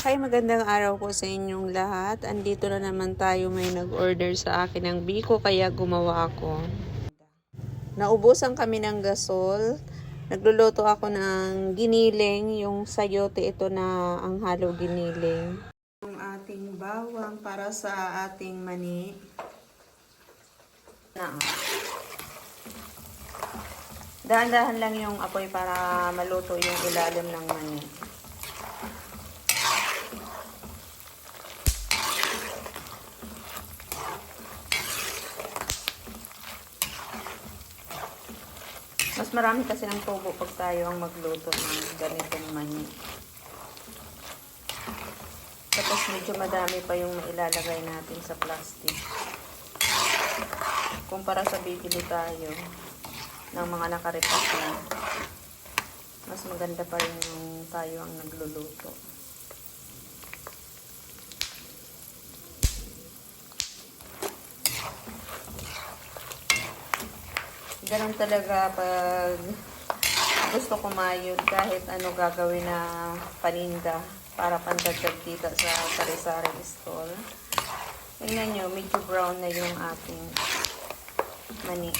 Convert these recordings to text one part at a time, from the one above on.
Hi, magandang araw po sa inyong lahat. Andito na naman tayo may nag-order sa akin ng biko kaya gumawa ako. Naubusan kami ng gasol. Nagluluto ako ng giniling, yung sayote ito na ang halo giniling. Yung ating bawang para sa ating mani. Dahan-dahan lang yung apoy para maluto yung ilalim ng mani. Mas marami kasi ng tubo pag tayo ang magluto ng ganitong mani. Tapos medyo madami pa yung mailalagay natin sa plastic. Kumpara sa bibili tayo ng mga nakaripas na, mas maganda pa rin yung tayo ang nagluluto. Ganun talaga pag gusto kumayod kahit ano gagawin na paninda para pandagdag kita sa sari-sari store. Tingnan nyo, medyo brown na yung ating mani.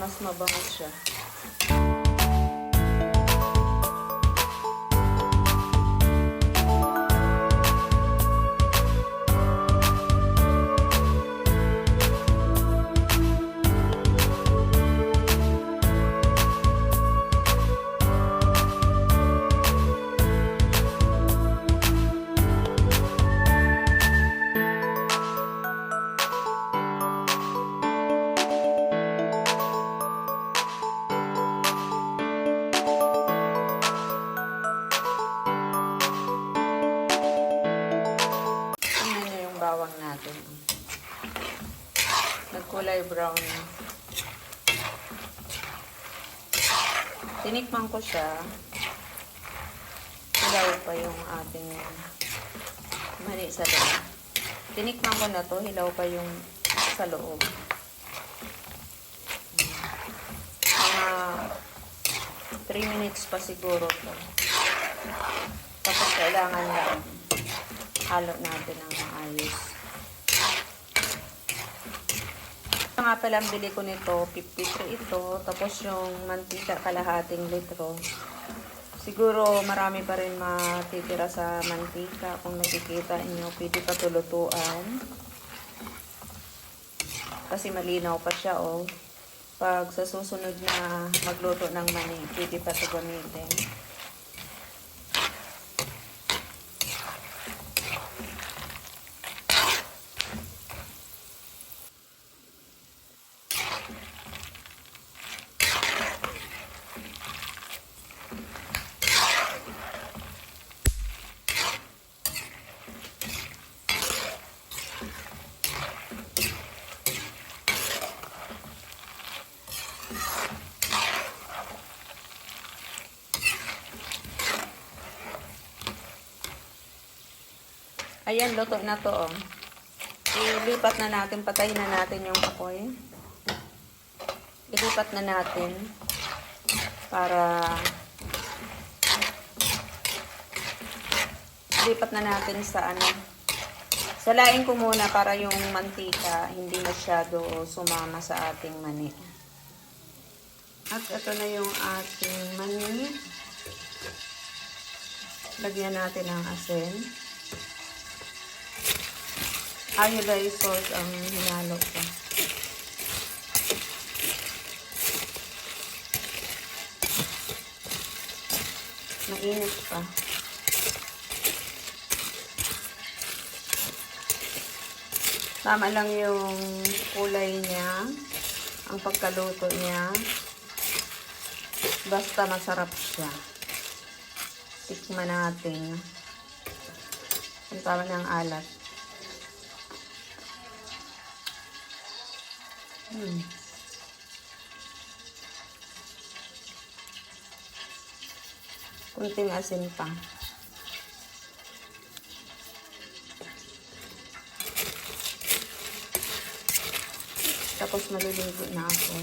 Mas mabango siya. Nagkulay brown na. Tinikman ko siya. Hilaw pa yung ating mani sa loob. Tinikman ko na to, hilaw pa yung sa loob. Mga 3 minutes pa siguro to. Tapos kailangan lang halo natin ng maayos. Ito nga pala ang bili ko nito, 53 ito. Tapos yung mantika kalahating litro. Siguro marami pa rin matitira sa mantika. Kung nakikita inyo, pwede pa tulutuan. Kasi malinaw pa siya, oh. Pag sa susunod na magluto ng mani, pwede pa ito gamitin. Ayan, luto na to, oh. Ilipat na natin, patayin na natin yung apoy. Ilipat na natin para ilipat na natin sa ano. Salain ko muna para yung mantika hindi masyado sumama sa ating mani. At ito na yung ating mani. Lagyan natin ng asin. Iodized salt ang hinalo ko. Mainit pa. Tama lang yung kulay niya, ang pagkaluto niya. Basta masarap siya. Tikman natin. Ang tama ng alat. Hmm. Kunting asin pa. Tapos maliligo na ako.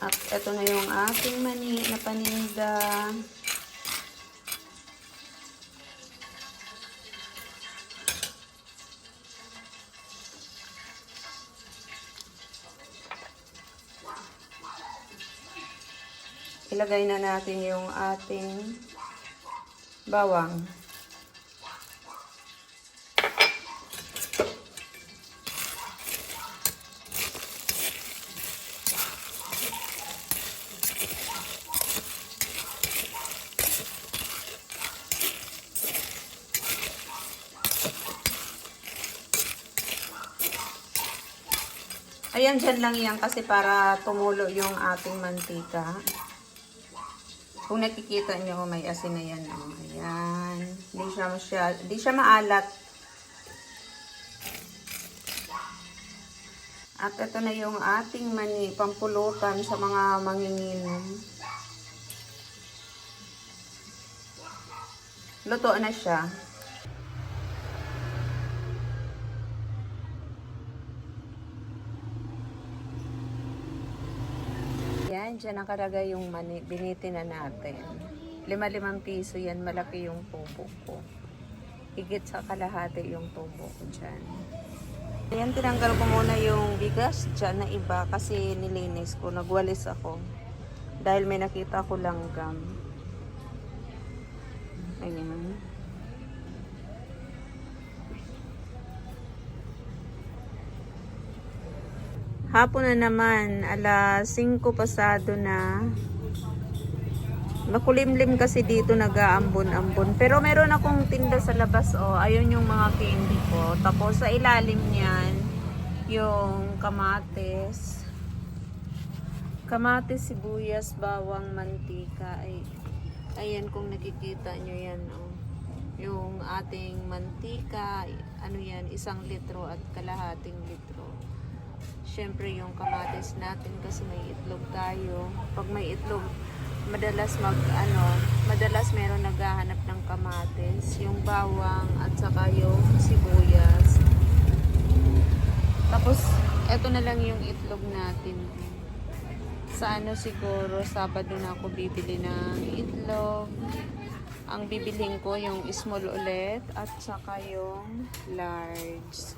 At ito na yung aking mani na paninda. Ilagay na natin yung ating bawang. Ayan, dyan lang yan kasi para tumulo yung ating mantika. Kung nakikita nyo, may asin na yan. Oh. Ayan. Di siya, masya, di siya maalat. At ito na yung ating mani, pampulutan sa mga manginginom. Luto na siya. Yan, dyan nakalagay yung mani. Biniti na natin. Lima-limang piso yan. Malaki yung tubo ko. Higit sa kalahati yung tubo ko dyan. Ayan, tinanggal ko muna yung bigas dyan na iba kasi nilinis ko. Nagwalis ako. Dahil may nakita ko langgam. Ayan. Hapon na naman, alas 5 pasado na. Makulimlim kasi dito nag-aambon-ambon. Pero meron akong tinda sa labas, oh. Ayun yung mga candy ko. Tapos sa ilalim niyan, yung kamates. Kamates, sibuyas, bawang, mantika. Ay, ayan kung nakikita nyo yan, oh. Yung ating mantika, ano yan, isang litro at kalahating litro. Siyempre yung kamatis natin kasi may itlog tayo. Pag may itlog, madalas mag ano, madalas meron naghahanap ng kamatis, yung bawang at saka yung sibuyas. Tapos eto na lang yung itlog natin. Sa ano siguro, Sabado na ako bibili ng itlog. Ang bibiling ko yung small ulit at saka yung large.